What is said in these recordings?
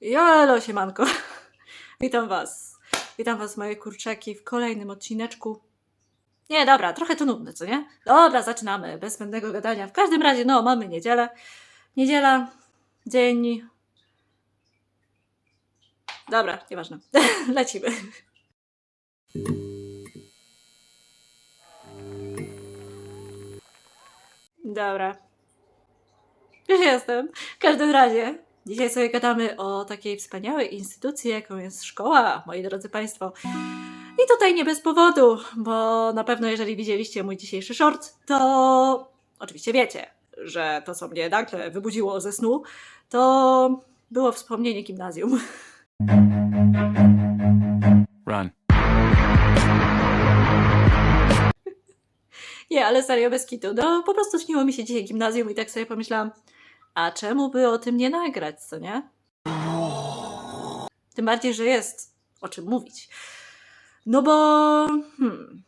Jolo, siemanko. Witam was. Witam was, moje kurczaki, w kolejnym odcineczku. Nie, dobra, trochę to nudne, co nie? Dobra, zaczynamy, bez zbędnego gadania. W każdym razie, no, mamy niedzielę. Niedziela, dzień... Dobra, nieważne. Lecimy. Dobra. Już jestem. W każdym razie, dzisiaj sobie gadamy o takiej wspaniałej instytucji, jaką jest szkoła, moi drodzy Państwo. I tutaj nie bez powodu, bo na pewno jeżeli widzieliście mój dzisiejszy short, to oczywiście wiecie, że to, co mnie nagle wybudziło ze snu, to było wspomnienie gimnazjum. Run. Nie, ale serio, bez kitu. No, po prostu śniło mi się dzisiaj gimnazjum i tak sobie pomyślałam, a czemu by o tym nie nagrać, co nie? Tym bardziej, że jest o czym mówić. No bo... Hmm.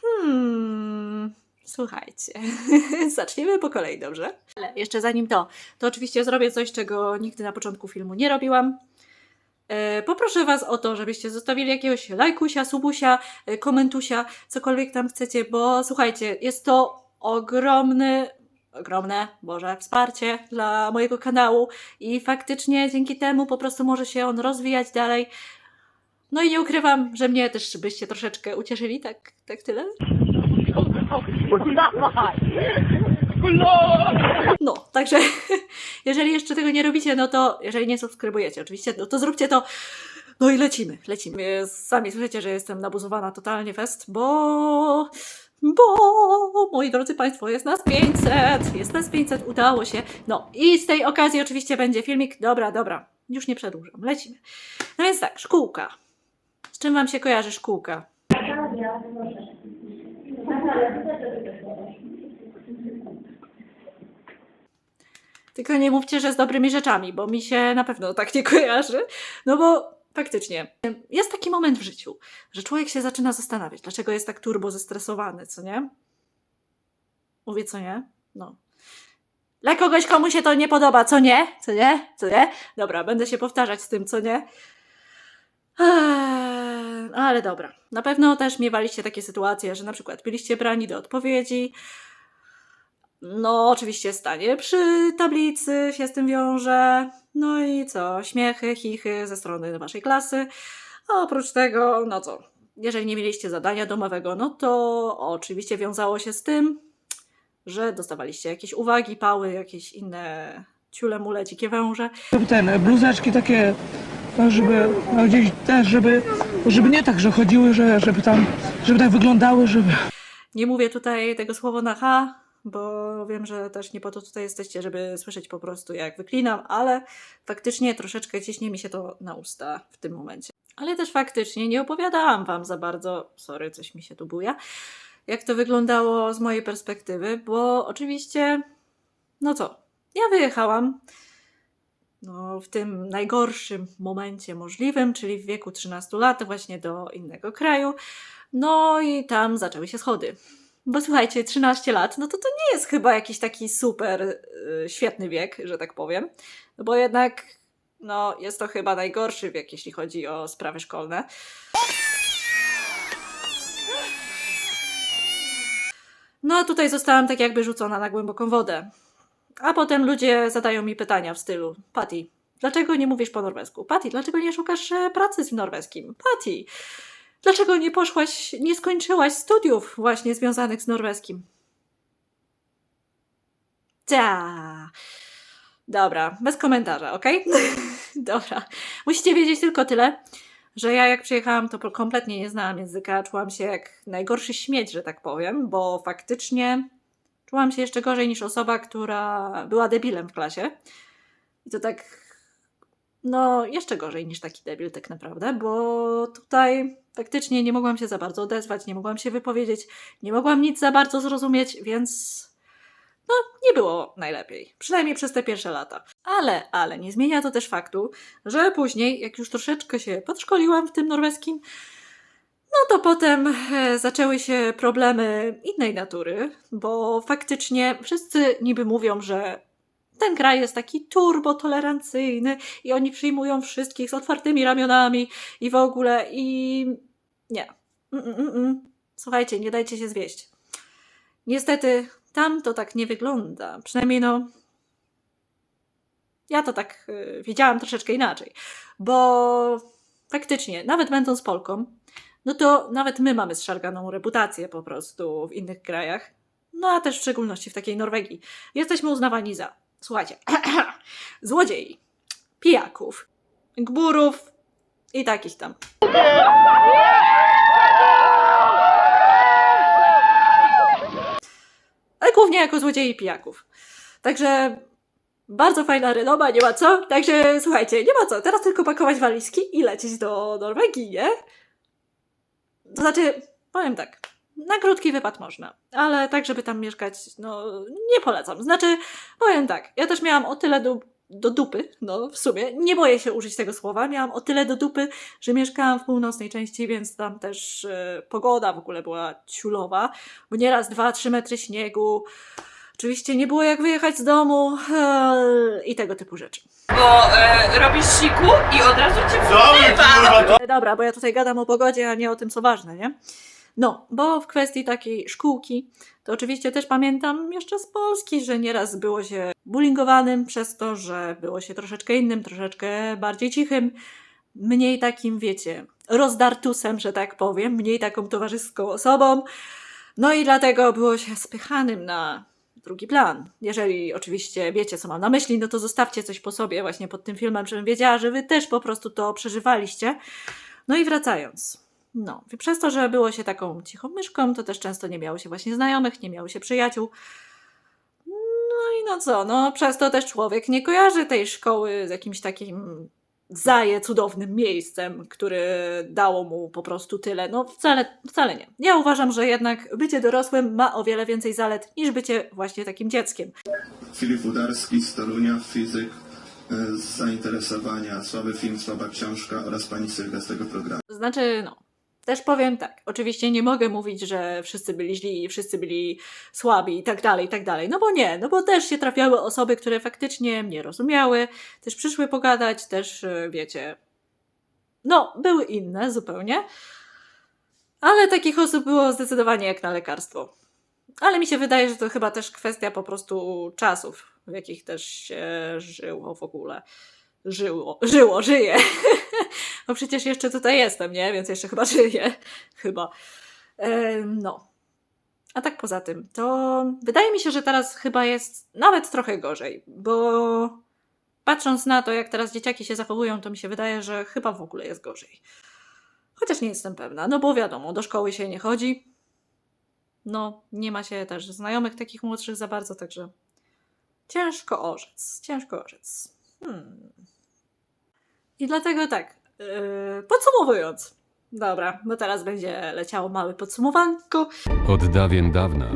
Hmm. Słuchajcie. Zaczniemy po kolei, dobrze? Ale jeszcze zanim to, to oczywiście zrobię coś, czego nigdy na początku filmu nie robiłam. E, Poproszę Was o to, żebyście zostawili jakiegoś lajkusia, subusia, e, komentusia, cokolwiek tam chcecie, bo słuchajcie, jest to ogromny, ogromne, Boże, wsparcie dla mojego kanału i faktycznie dzięki temu po prostu może się on rozwijać dalej. No i nie ukrywam, że mnie też byście troszeczkę ucieszyli, tak, tak tyle. No, także jeżeli jeszcze tego nie robicie, no to jeżeli nie subskrybujecie oczywiście, no to zróbcie to. No i lecimy, lecimy. Sami słyszycie, że jestem nabuzowana totalnie fest, bo... Bo, moi drodzy Państwo, jest nas 500, jest nas 500, udało się. No i z tej okazji oczywiście będzie filmik. Dobra, dobra, już nie przedłużam, lecimy. No więc tak, szkółka. Z czym Wam się kojarzy szkółka? Tylko nie mówcie, że z dobrymi rzeczami, bo mi się na pewno tak nie kojarzy. No bo faktycznie jest taki moment w życiu, że człowiek się zaczyna zastanawiać, dlaczego jest tak turbo zestresowany, co nie? Mówię, co nie? No. Dla kogoś, komu się to nie podoba, co nie? Co nie? Co nie? Dobra, będę się powtarzać z tym, co nie? Eee, ale dobra. Na pewno też miewaliście takie sytuacje, że na przykład byliście brani do odpowiedzi. No, oczywiście stanie przy tablicy się z tym wiąże. No i co? Śmiechy, chichy ze strony waszej klasy. A oprócz tego, no co? Jeżeli nie mieliście zadania domowego, no to oczywiście wiązało się z tym, że dostawaliście jakieś uwagi, pały, jakieś inne ciule, mule, dzikie węże. ten, bluzeczki takie, no, żeby no, gdzieś też, żeby, żeby nie tak, że chodziły, że, żeby tam, żeby tak wyglądały, żeby... Nie mówię tutaj tego słowa na H, bo wiem, że też nie po to tutaj jesteście, żeby słyszeć po prostu jak wyklinam, ale faktycznie troszeczkę ciśnie mi się to na usta w tym momencie. Ale też faktycznie nie opowiadałam wam za bardzo, sorry, coś mi się tu buja, jak to wyglądało z mojej perspektywy, bo oczywiście, no co, ja wyjechałam no, w tym najgorszym momencie możliwym, czyli w wieku 13 lat, właśnie do innego kraju. No i tam zaczęły się schody. Bo słuchajcie, 13 lat, no to to nie jest chyba jakiś taki super y, świetny wiek, że tak powiem. No bo jednak, no, jest to chyba najgorszy wiek, jeśli chodzi o sprawy szkolne. No a tutaj zostałam tak jakby rzucona na głęboką wodę. A potem ludzie zadają mi pytania w stylu: Patty, dlaczego nie mówisz po norwesku? Patty, dlaczego nie szukasz e, pracy z norweskim? Patty, dlaczego nie poszłaś, nie skończyłaś studiów właśnie związanych z norweskim? Ta. Dobra, bez komentarza, ok? Dobra. Musicie wiedzieć tylko tyle, że ja jak przyjechałam, to kompletnie nie znałam języka. Czułam się jak najgorszy śmieć, że tak powiem, bo faktycznie czułam się jeszcze gorzej niż osoba, która była debilem w klasie. I to tak, no, jeszcze gorzej niż taki debil, tak naprawdę, bo tutaj faktycznie nie mogłam się za bardzo odezwać, nie mogłam się wypowiedzieć, nie mogłam nic za bardzo zrozumieć, więc no, nie było najlepiej. Przynajmniej przez te pierwsze lata. Ale, ale nie zmienia to też faktu, że później, jak już troszeczkę się podszkoliłam w tym norweskim, no to potem e, zaczęły się problemy innej natury, bo faktycznie wszyscy niby mówią, że ten kraj jest taki turbo tolerancyjny i oni przyjmują wszystkich z otwartymi ramionami i w ogóle i nie. Mm, mm, mm, mm. Słuchajcie, nie dajcie się zwieść. Niestety tam to tak nie wygląda. Przynajmniej no. Ja to tak y, wiedziałam troszeczkę inaczej, bo faktycznie, nawet będąc Polką, no to nawet my mamy zszarganą reputację po prostu w innych krajach, no a też w szczególności w takiej Norwegii. Jesteśmy uznawani za, słuchajcie, złodziei, pijaków, gburów i takich tam. Ale głównie jako złodziei i pijaków. Także bardzo fajna renoma, nie ma co. Także słuchajcie, nie ma co. Teraz tylko pakować walizki i lecieć do Norwegii, nie? To znaczy, powiem tak, na krótki wypad można, ale tak, żeby tam mieszkać, no nie polecam. Znaczy, powiem tak, ja też miałam o tyle do, do dupy, no w sumie, nie boję się użyć tego słowa, miałam o tyle do dupy, że mieszkałam w północnej części, więc tam też e, pogoda w ogóle była ciulowa, bo nieraz dwa, trzy metry śniegu, oczywiście nie było jak wyjechać z domu e, i tego typu rzeczy. Bo e, robisz siku i od razu cię to... E, Dobra, bo ja tutaj gadam o pogodzie, a nie o tym, co ważne, nie? No, bo w kwestii takiej szkółki, to oczywiście też pamiętam jeszcze z Polski, że nieraz było się bullyingowanym przez to, że było się troszeczkę innym, troszeczkę bardziej cichym, mniej takim, wiecie, rozdartusem, że tak powiem, mniej taką towarzyską osobą. No i dlatego było się spychanym na drugi plan. Jeżeli oczywiście wiecie, co mam na myśli, no to zostawcie coś po sobie właśnie pod tym filmem, żebym wiedziała, że wy też po prostu to przeżywaliście. No i wracając. No, przez to, że było się taką cichą myszką, to też często nie miało się właśnie znajomych, nie miało się przyjaciół. No i no co, no przez to też człowiek nie kojarzy tej szkoły z jakimś takim zaje cudownym miejscem, które dało mu po prostu tyle. No wcale, wcale nie. Ja uważam, że jednak bycie dorosłym ma o wiele więcej zalet niż bycie właśnie takim dzieckiem. Filip Udarski z Torunia, fizyk e, z zainteresowania, słaby film, słaba książka oraz pani Sylwia z tego programu. Znaczy, no, też powiem tak. Oczywiście nie mogę mówić, że wszyscy byli źli, wszyscy byli słabi i tak dalej, i tak dalej. No bo nie, no bo też się trafiały osoby, które faktycznie mnie rozumiały, też przyszły pogadać, też, e, wiecie, no, były inne zupełnie. Ale takich osób było zdecydowanie jak na lekarstwo. Ale mi się wydaje, że to chyba też kwestia po prostu czasów, w jakich też się żyło w ogóle. Żyło, żyło, żyje. No przecież jeszcze tutaj jestem, nie? Więc jeszcze chyba żyję. Chyba. No. A tak poza tym, to wydaje mi się, że teraz chyba jest nawet trochę gorzej, bo patrząc na to, jak teraz dzieciaki się zachowują, to mi się wydaje, że chyba w ogóle jest gorzej. Chociaż nie jestem pewna, no bo wiadomo, do szkoły się nie chodzi. No, nie ma się też znajomych takich młodszych za bardzo, także ciężko orzec, ciężko orzec. Hmm. I dlatego tak, podsumowując. Dobra, bo teraz będzie leciało małe podsumowanko. Od dawien dawna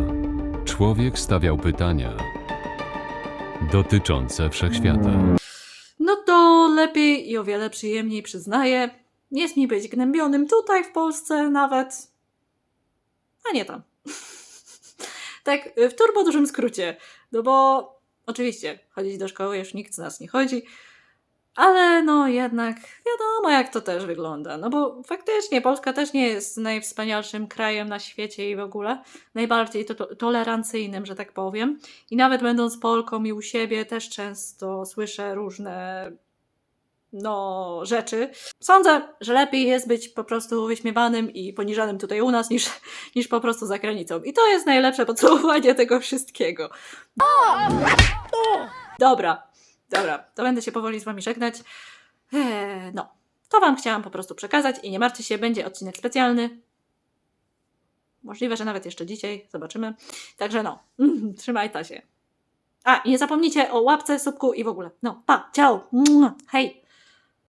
człowiek stawiał pytania dotyczące wszechświata. No to lepiej i o wiele przyjemniej przyznaję. Jest mi być gnębionym tutaj w Polsce nawet, a nie tam. tak, w turbo dużym skrócie. No bo oczywiście chodzić do szkoły już nikt z nas nie chodzi, ale no jednak wiadomo jak to też wygląda. No bo faktycznie Polska też nie jest najwspanialszym krajem na świecie i w ogóle najbardziej to, to, tolerancyjnym, że tak powiem. I nawet będąc Polką i u siebie też często słyszę różne no, rzeczy. Sądzę, że lepiej jest być po prostu wyśmiewanym i poniżanym tutaj u nas niż, niż po prostu za granicą. I to jest najlepsze podsumowanie tego wszystkiego. Dobra, dobra, to będę się powoli z wami żegnać. Eee, no, to wam chciałam po prostu przekazać i nie martwcie się, będzie odcinek specjalny. Możliwe, że nawet jeszcze dzisiaj, zobaczymy. Także no, trzymajcie się. A, i nie zapomnijcie o łapce, subku i w ogóle. No, pa, ciao, hej!